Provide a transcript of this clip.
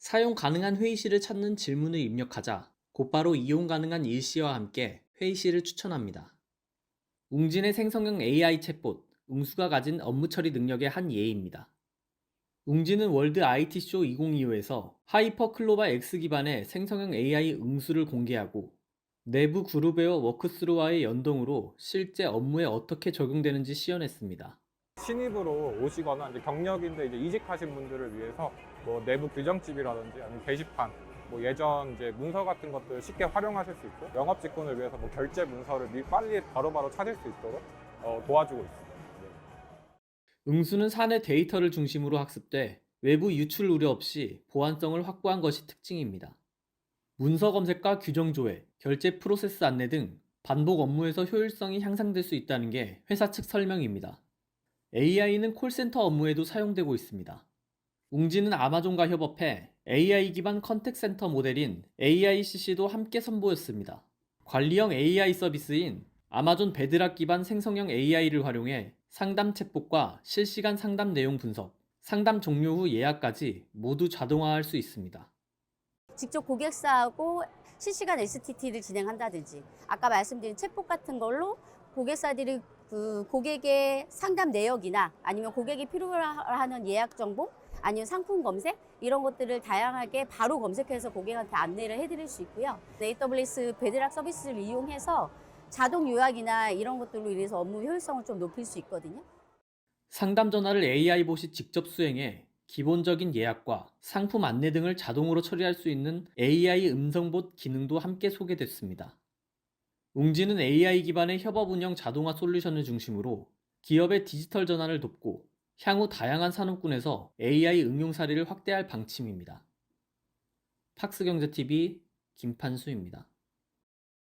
사용 가능한 회의실을 찾는 질문을 입력하자 곧바로 이용 가능한 일시와 함께 회의실을 추천합니다. 웅진의 생성형 AI 챗봇 웅수가 가진 업무 처리 능력의 한 예입니다. 웅진은 월드 IT쇼 2025에서 하이퍼 클로바 X 기반의 생성형 AI 응수를 공개하고 내부 그룹웨어 워크스루와의 연동으로 실제 업무에 어떻게 적용되는지 시연했습니다. 신입으로 오시거나 이제 경력인데 이제 이직하신 분들을 위해서 뭐 내부 규정집이라든지 아니면 게시판, 뭐 예전 이제 문서 같은 것들 쉽게 활용하실 수 있고 영업 직군을 위해서 뭐 결제 문서를 미- 빨리 바로 바로 찾을 수 있도록 어, 도와주고 있습니다. 네. 응수는 사내 데이터를 중심으로 학습돼 외부 유출 우려 없이 보안성을 확보한 것이 특징입니다. 문서 검색과 규정 조회, 결제 프로세스 안내 등 반복 업무에서 효율성이 향상될 수 있다는 게 회사 측 설명입니다. AI는 콜센터 업무에도 사용되고 있습니다. 웅지는 아마존과 협업해 AI 기반 컨택센터 모델인 AICC도 함께 선보였습니다. 관리형 AI 서비스인 아마존 베드락 기반 생성형 AI를 활용해 상담 챗봇과 실시간 상담 내용 분석, 상담 종료 후 예약까지 모두 자동화할 수 있습니다. 직접 고객사하고 실시간 STT를 진행한다든지 아까 말씀드린 챗봇 같은 걸로 고객사들이 그 고객의 상담 내역이나 아니면 고객이 필요하는 예약 정보 아니면 상품 검색 이런 것들을 다양하게 바로 검색해서 고객한테 안내를 해드릴 수 있고요. AWS 베드락 서비스를 이용해서 자동 요약이나 이런 것들로 인해서 업무 효율성을 좀 높일 수 있거든요. 상담 전화를 AI 봇이 직접 수행해 기본적인 예약과 상품 안내 등을 자동으로 처리할 수 있는 AI 음성봇 기능도 함께 소개됐습니다. 웅지는 AI 기반의 협업 운영 자동화 솔루션을 중심으로 기업의 디지털 전환을 돕고 향후 다양한 산업군에서 AI 응용 사례를 확대할 방침입니다. 팍스경제TV 김판수입니다.